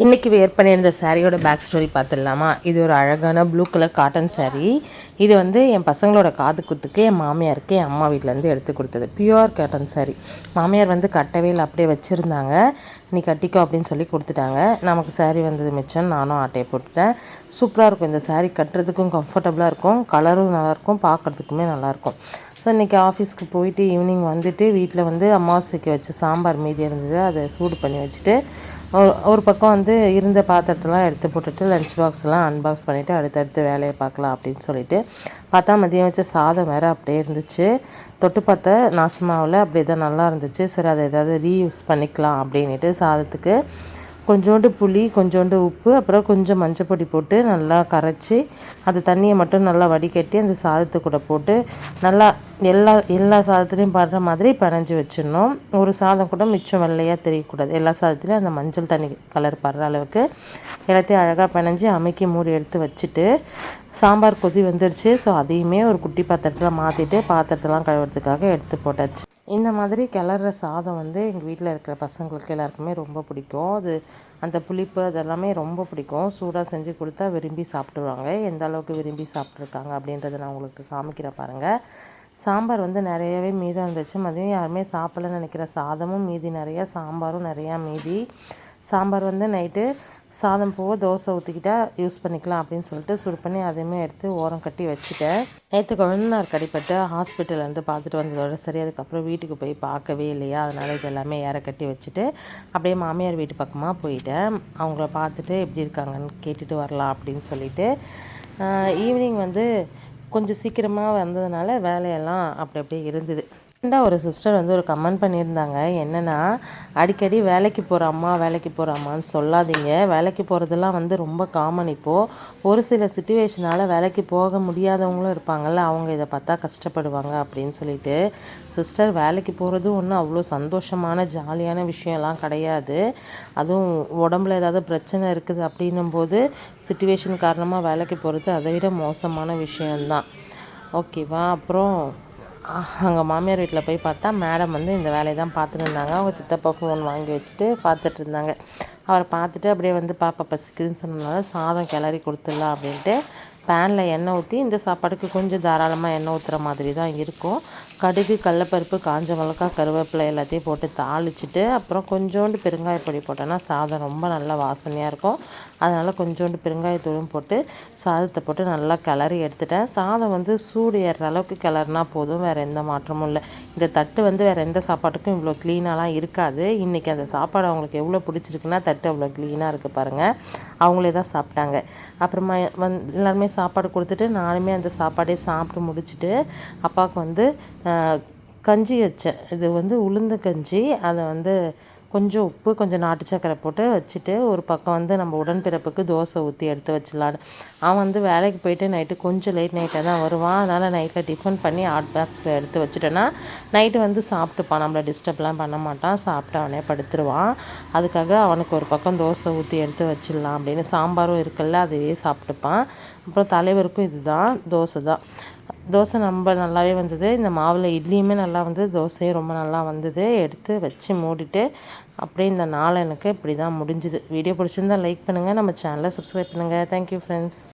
இன்றைக்கி வேர் பண்ணியிருந்த சாரியோட பேக் ஸ்டோரி பார்த்துடலாமா? இது ஒரு அழகான ப்ளூ கலர் காட்டன் சாரீ இது வந்து என் பசங்களோட காது குத்துக்கு என் மாமியாருக்கு என் அம்மா வீட்டிலேருந்து எடுத்து கொடுத்தது. பியூர் காட்டன் சாரீ மாமியார் வந்து கட்டவே இல்லை அப்படியே வச்சுருந்தாங்க. நீ கட்டிக்கோ அப்படின்னு சொல்லி கொடுத்துட்டாங்க. நமக்கு சாரீ வந்தது மிச்சம். நானும் ஆட்டையை போட்டுட்டேன். சூப்பராக இருக்கும். இந்த சாரீ கட்டுறதுக்கும் கம்ஃபர்டபுளாக இருக்கும். கலரும் நல்லாயிருக்கும் பார்க்குறதுக்குமே நல்லாயிருக்கும் ஸோ இன்றைக்கி ஆஃபீஸ்க்கு போயிட்டு ஈவினிங் வந்துட்டு வீட்டில் வந்து அமாவாசைக்கு வச்ச சாம்பார் மீதி இருந்தது. அதை சூடு பண்ணி வச்சுட்டு ஒரு பக்கம் வந்து இருந்த பாத்திரத்தெல்லாம் எடுத்து போட்டுட்டு லஞ்ச் பாக்ஸ்லாம் அன்பாக்ஸ் பண்ணிவிட்டு அடுத்தடுத்து வேலையை பார்க்கலாம் அப்படின்னு சொல்லிட்டு பார்த்தா மதியம் வச்ச சாதம் வேறு அப்படியே இருந்துச்சு. தொட்டு பார்த்த நாசமாவில் அப்படியே தான் நல்லா இருந்துச்சு. சரி அதை ஏதாவது ரீயூஸ் பண்ணிக்கலாம் அப்படின்ட்டு சாதத்துக்கு கொஞ்சோண்டு புளி கொஞ்சோண்டு உப்பு அப்புறம் கொஞ்சம் மஞ்சள் பொடி போட்டு நல்லா கரைச்சி அந்த தண்ணியை மட்டும் நல்லா வடிகட்டி அந்த சாதத்து கூட போட்டு நல்லா எல்லா எல்லா சாதத்துலேயும் படுற மாதிரி பிணைஞ்சி வச்சிடணும். ஒரு சாதம் கூட மிச்சம் வெள்ளையாக தெரியக்கூடாது. எல்லா சாதத்துலேயும் அந்த மஞ்சள் தண்ணி கலர் படுற அளவுக்கு எல்லாத்தையும் அழகாக பிணைஞ்சி அமைக்கி மூடி எடுத்து வச்சுட்டு சாம்பார் கொதி வந்துருச்சு. ஸோ அதையுமே ஒரு குட்டி பாத்திரத்தில் மாற்றிட்டு பாத்திரத்தெல்லாம் கழுவுறதுக்காக எடுத்து போட்டாச்சு. இந்த மாதிரி கிளற சாதம் வந்து எங்கள் வீட்டில் இருக்கிற பசங்களுக்கு எல்லாருக்குமே ரொம்ப பிடிக்கும். அது அந்த புளிப்பு அதெல்லாமே ரொம்ப பிடிக்கும். சூடாக செஞ்சு கொடுத்தா விரும்பி சாப்பிடுவாங்க. எந்த அளவுக்கு விரும்பி சாப்பிட்ருக்காங்க அப்படின்றத நான் உங்களுக்கு காமிக்கிறேன் பாருங்கள் சாம்பார் வந்து நிறையவே மீதம் இருந்துச்சு. மதியம் யாருமே சாப்பிடலன்னு நினைக்கிற சாதமும் மீதி நிறையா சாம்பாரும் நிறையா மீதி. சாம்பார் வந்து நைட்டு சாதம் போக தோசை ஊற்றிக்கிட்டா யூஸ் பண்ணிக்கலாம் அப்படின்னு சொல்லிட்டு சுடு பண்ணி அதையுமே எடுத்து ஓரம் கட்டி வச்சுட்டேன். நேற்று குழந்தைனார் கடிப்பட்டு ஹாஸ்பிட்டல்லேருந்து பார்த்துட்டு வந்ததோட சரி அதுக்கப்புறம் வீட்டுக்கு போய் பார்க்கவே இல்லையா? அதனால் இது எல்லாமே ஏற கட்டி வச்சுட்டு அப்படியே மாமியார் வீட்டு பக்கமாக போயிட்டேன். அவங்கள பார்த்துட்டு எப்படி இருக்காங்கன்னு கேட்டுட்டு வரலாம் அப்படின்னு சொல்லிட்டு ஈவினிங் வந்து கொஞ்சம் சீக்கிரமாக வந்ததுனால வேலையெல்லாம் அப்படி அப்படியே இருந்தது. ரீசெண்டாக ஒரு சிஸ்டர் வந்து ஒரு கமெண்ட் பண்ணியிருந்தாங்க. என்னென்னா அடிக்கடி வேலைக்கு போகிற அம்மா வேலைக்கு போகிற அம்மான்னு சொல்லாதீங்க. வேலைக்கு போகிறதெல்லாம் வந்து ரொம்ப காமன் இப்போது ஒரு சில சுச்சுவேஷனால் வேலைக்கு போக முடியாதவங்களும் இருப்பாங்கள்ல அவங்க இதை பார்த்தா கஷ்டப்படுவாங்க அப்படின்னு சொல்லிட்டு. சிஸ்டர் வேலைக்கு போகிறது ஒன்றும் அவ்வளோ சந்தோஷமான ஜாலியான விஷயம்லாம் கிடையாது. அதுவும் உடம்புல ஏதாவது பிரச்சனை இருக்குது அப்படின்னும் போது சுச்சுவேஷன் காரணமாக வேலைக்கு போகிறது அதை விட மோசமான விஷயம்தான். ஓகேவா அப்புறம் அங்கே மாமியார் வீட்டில் போய் பார்த்தா மேடம் வந்து இந்த வேலையை தான் பார்த்துட்டு இருந்தாங்க. அவங்க சித்தப்பா ஃபோன் வாங்கி வச்சுட்டு பார்த்துட்டு இருந்தாங்க. அவரை பார்த்துட்டு அப்படியே வந்து பாப்பா பசிக்குதுன்னு சொன்னதுனால சாதம் கிளறி கொடுத்துடலாம் அப்படின்ட்டு பேனில் எண்ணெய் ஊற்றி இந்த சாப்பாடுக்கு கொஞ்சம் தாராளமாக எண்ணெய் ஊற்றுற மாதிரி தான் இருக்கும். கடுகு கடலப்பருப்பு காஞ்ச மிளகா கருவேப்பிலை எல்லாத்தையும் போட்டு தாளிச்சிட்டு அப்புறம் கொஞ்சோண்டு பெருங்காயப்பொடி போட்டோன்னா சாதம் ரொம்ப நல்லா வாசனையாக இருக்கும். அதனால் கொஞ்சோண்டு பெருங்காயத்தூளும் போட்டு சாதத்தை போட்டு நல்லா கிளறி எடுத்துட்டேன். சாதம் வந்து சூடு ஏறுற அளவுக்கு கிளறினா போதும் வேறு எந்த மாற்றமும் இல்லை. இந்த தட்டு வந்து வேறு எந்த சாப்பாட்டுக்கும் இவ்வளோ க்ளீனாலாம் இருக்காது. இன்றைக்கி அந்த சாப்பாடு அவங்களுக்கு எவ்வளோ பிடிச்சிருக்குன்னா தட்டு அவ்வளோ க்ளீனாக இருக்குது பாருங்கள் அவங்களே தான் சாப்பிட்டாங்க. அப்புறமா வந் எல்லாருமே சாப்பாடு கொடுத்துட்டு நானுமே அந்த சாப்பாடே சாப்பிட்டு முடிச்சுட்டு அப்பாவுக்கு வந்து கஞ்சி வச்சேன். இது வந்து உளுந்து கஞ்சி அதை வந்து கொஞ்சம் உப்பு கொஞ்சம் நாட்டு சக்கரை போட்டு வச்சுட்டு ஒரு பக்கம் வந்து நம்ம உடன்பிறப்புக்கு தோசை ஊற்றி எடுத்து வச்சிடலான்னு. அவன் வந்து வேலைக்கு போயிட்டு நைட்டு கொஞ்சம் லேட் நைட்டாக தான் வருவான். அதனால் நைட்டில் டிஃபன் பண்ணி ஹாட் பாக்ஸில் எடுத்து வச்சுட்டேன்னா நைட்டு வந்து சாப்பிட்டுப்பான். நம்மளை டிஸ்டர்ப்லாம் பண்ண மாட்டான். சாப்பிட்டு அவனே படுத்துருவான். அதுக்காக அவனுக்கு ஒரு பக்கம் தோசை ஊற்றி எடுத்து வச்சிடலாம் அப்படின்னு. சாம்பாரும் இருக்குல்ல அதையே சாப்பிட்டுப்பான். அப்புறம் தலைவருக்கும் இதுதான் தோசை தான். தோசை ரொம்ப நல்லாவே வந்தது. இந்த மாவில் இட்லியுமே நல்லா வந்தது. தோசையும் ரொம்ப நல்லா வந்தது. எடுத்து வச்சு மூடிட்டு அப்படியே இந்த நாள் எனக்கு இப்படி தான் முடிஞ்சுது. வீடியோ பிடிச்சிருந்தா லைக் பண்ணுங்கள் நம்ம சேனலை சப்ஸ்கிரைப் பண்ணுங்கள் தேங்க்யூ ஃப்ரெண்ட்ஸ்